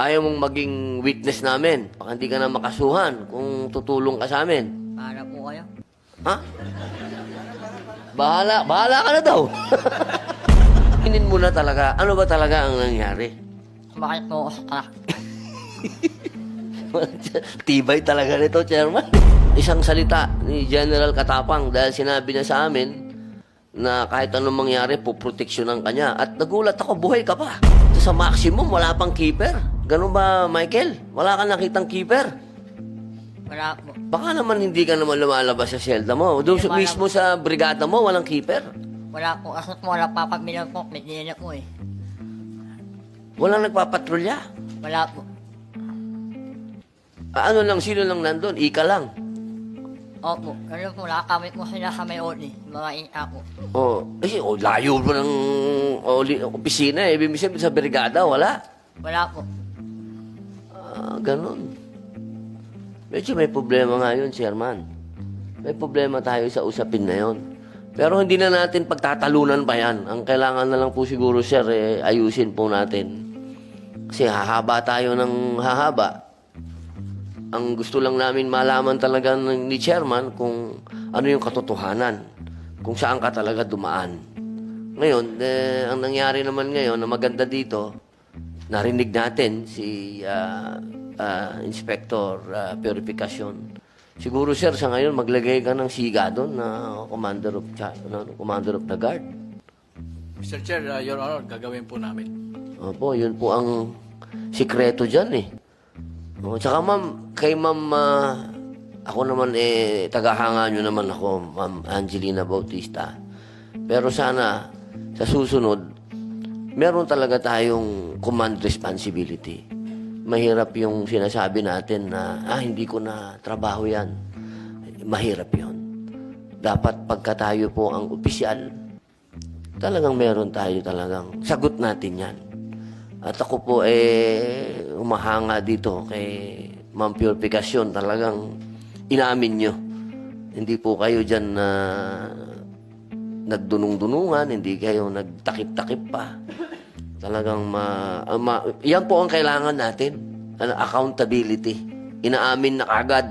Ayaw mong maging witness namin. Baka hindi ka na makasuhan kung tutulong ka sa amin. Para po kayo. Ha? Bahala, bahala ka na daw. Inin mo na talaga, ano ba talaga ang nangyari? Bakit po ako sa truck? Tibay talaga nito, Chairman. Isang salita ni General Katapang dahil sinabi niya sa amin na kahit anong mangyari, puproteksyonan ka niya. At nagulat ako, buhay ka pa. Sa maximum, wala pang keeper. Ganun ba, Michael? Wala kang nakitang keeper? Wala po. Baka naman hindi ka naman lumalabas sa selda mo. Doon sa, Wala. mismo sa brigada mo, walang keeper. Wala po. Kasi po wala papabilang po. May dinila po eh. Walang nagpapatrolya. Wala po. Ah, Ano lang, sino lang nandun? Ika lang. Opo. Ganun po. Nakakamit po sila sa may oli. Mga ina po. Oh, kasi oh, layo mo ng oh, li- opisina eh. Ibig sabihin sa brigada, wala. Wala po. Ah, ganun. Medyo may problema nga yun, Chairman. May problema tayo sa usapin na yon. Pero hindi na natin pagtatalunan pa yan. Ang kailangan na lang po siguro, sir, eh, ayusin po natin. Kasi hahaba tayo ng hahaba. Ang gusto lang namin malaman talaga ng, ni Chairman kung ano yung katotohanan. Kung saan ka talaga dumaan. Ngayon, eh, ang nangyari naman ngayon na maganda dito, narinig natin si ah, ah, Inspector ah, Purification. Siguro sir, sa ngayon maglagay ka ng siga doon na commander of na, commander of the guard. Mr. Chair, uh, Your Honor, gagawin po namin. Opo, yun po ang sikreto diyan eh. O, tsaka ma'am, kay ma'am ah, ako naman eh tagahanga nyo naman ako, ma'am Angelina Bautista. Pero sana sa susunod meron talaga tayong command responsibility. Mahirap yung sinasabi natin na, ah, hindi ko na trabaho yan. Mahirap yon. Dapat pagka tayo po ang opisyal, talagang meron tayo talagang sagot natin yan. At ako po eh, umahanga dito kay Ma'am Purification. Talagang inamin nyo. Hindi po kayo dyan na nagdunong-dunungan, hindi kayo nagtakip-takip pa. Talagang ma, ah, ma- yan po ang kailangan natin. Ano, accountability. Inaamin na kagad.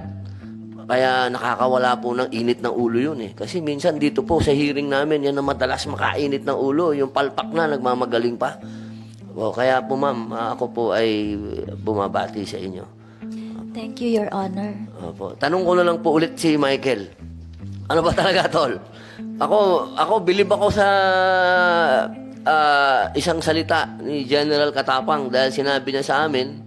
Kaya nakakawala po ng init ng ulo yun eh. Kasi minsan dito po sa hearing namin, yan na madalas makainit ng ulo. Yung palpak na, nagmamagaling pa. O, kaya po ma'am, ah, ako po ay bumabati sa inyo. Thank you, Your Honor. Opo. Tanong ko na lang po ulit si Michael. Ano ba talaga, Tol? Ako, ako, bilib ako sa ah, isang salita ni General Katapang dahil sinabi niya sa amin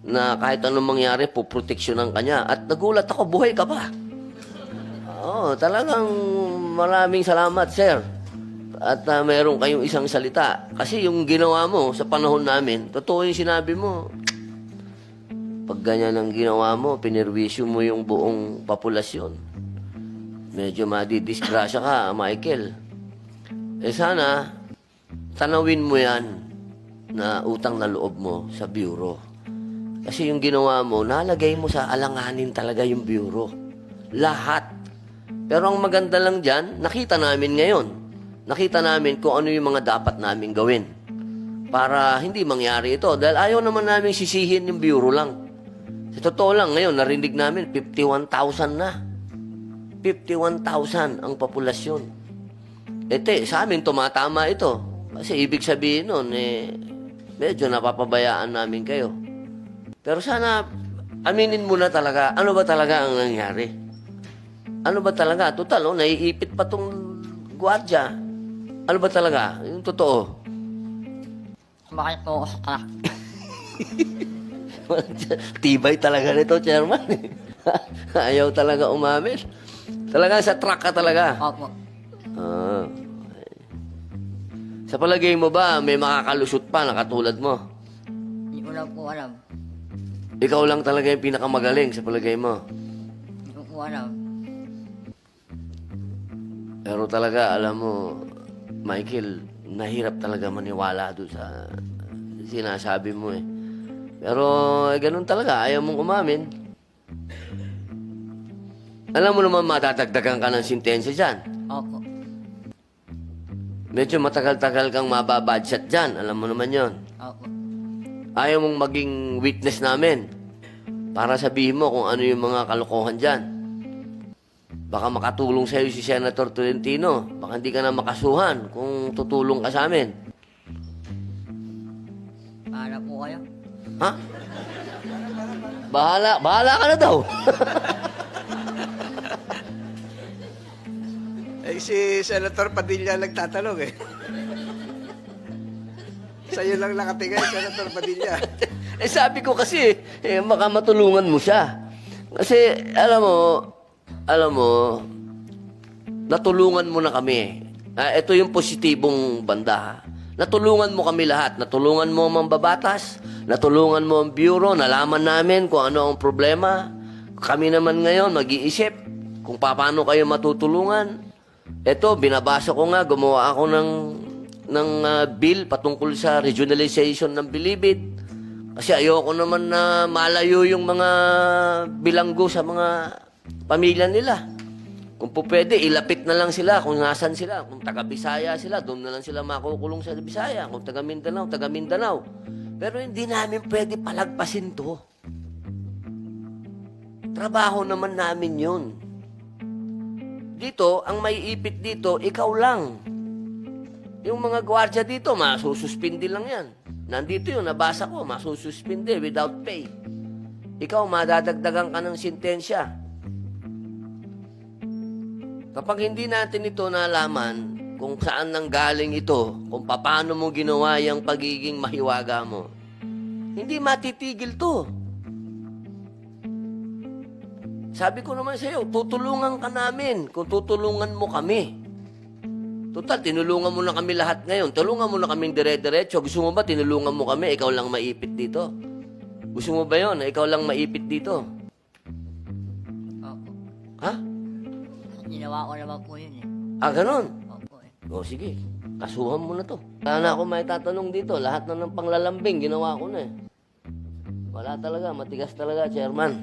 na kahit anong mangyari, puproteksyonan ka niya. At nagulat ako, buhay ka pa. Oo, talagang maraming salamat, sir. At uh, mayroon kayong isang salita. Kasi yung ginawa mo sa panahon namin, totoo yung sinabi mo. Pag ganyan ang ginawa mo, pinirwisyo mo yung buong populasyon. Medyo madidisgrasya ka, Michael. Eh sana, tanawin mo yan na utang na loob mo sa bureau. Kasi yung ginawa mo, nalagay mo sa alanganin talaga yung bureau. Lahat. Pero ang maganda lang dyan, nakita namin ngayon. Nakita namin kung ano yung mga dapat namin gawin. Para hindi mangyari ito. Dahil ayaw naman namin sisihin yung bureau lang. Sa totoo lang, ngayon, narinig namin, 51,000 na. 51,000 ang populasyon. Ete, sa amin, tumatama ito. Kasi ibig sabihin nun, eh, medyo napapabayaan namin kayo. Pero sana, aminin mo na talaga, ano ba talaga ang nangyari? Ano ba talaga? Total, oh, naiipit pa tong gwardiya. Ano ba talaga? Yung totoo. Bakit po ako sa truck? Tibay talaga nito, chairman. Ayaw talaga umamin. Talaga sa truck ka talaga. Opo. Ah. Sa palagay mo ba, may makakalusot pa na katulad mo? Hindi ko lang po alam. Ikaw lang talaga yung pinakamagaling sa palagay mo. Hindi ko po alam. Pero talaga, alam mo, Michael, nahirap talaga maniwala doon sa sinasabi mo eh. Pero eh, ganun talaga, ayaw mong umamin. Alam mo naman matadagdagan ka ng sintensya dyan. Opo. Medyo matagal-tagal kang mababadshot dyan. Alam mo naman yon. Opo. Ayaw mong maging witness namin para sabihin mo kung ano yung mga kalokohan dyan. Baka makatulong sa'yo si Senator Tolentino. Baka hindi ka na makasuhan kung tutulong ka sa amin. Para po kayo. Ha? Bahala, bahala ka na daw. Eh, si Senator Padilla nagtatanong eh. Sa'yo lang nakatingin, Senator Padilla. eh sabi ko kasi, eh, baka matulungan mo siya. Kasi, alam mo, alam mo, natulungan mo na kami. Ah, ito yung positibong banda. Natulungan mo kami lahat. Natulungan mo ang mambabatas. Natulungan mo ang bureau. Nalaman namin kung ano ang problema. Kami naman ngayon mag-iisip kung paano kayo matutulungan. Ito, binabasa ko nga, gumawa ako ng, ng ah, bill patungkol sa regionalization ng Bilibid. Kasi ayoko naman na malayo yung mga bilanggo sa mga pamilya nila. Kung po pwede, ilapit na lang sila kung nasan sila. Kung taga Bisaya sila, doon na lang sila makukulong sa Bisaya. Kung taga Mindanao, taga Mindanao. Pero hindi namin pwede palagpasin to. Trabaho naman namin yun. Dito, ang may ipit dito, ikaw lang. Yung mga gwardiya dito, masususpindi lang yan. Nandito yun, nabasa ko, masususpindi without pay. Ikaw, madadagdagan ka ng sintensya. Kapag hindi natin ito nalaman kung saan nang galing ito, kung paano mo ginawa yung pagiging mahiwaga mo, hindi matitigil to. Sabi ko naman sa iyo, tutulungan ka namin kung tutulungan mo kami. Total, tinulungan mo na kami lahat ngayon. Tulungan mo na kaming dire-diretso. Gusto mo ba tinulungan mo kami, ikaw lang maipit dito? Gusto mo ba yon ikaw lang maipit dito? Opo. Ha? Ginawa ko naman po yun eh. Ah, ganun. Opo eh. O sige, kasuhan mo na to. Wala na ako may tatanong dito. Lahat na ng panglalambing, ginawa ko na eh. Wala talaga, matigas talaga, chairman.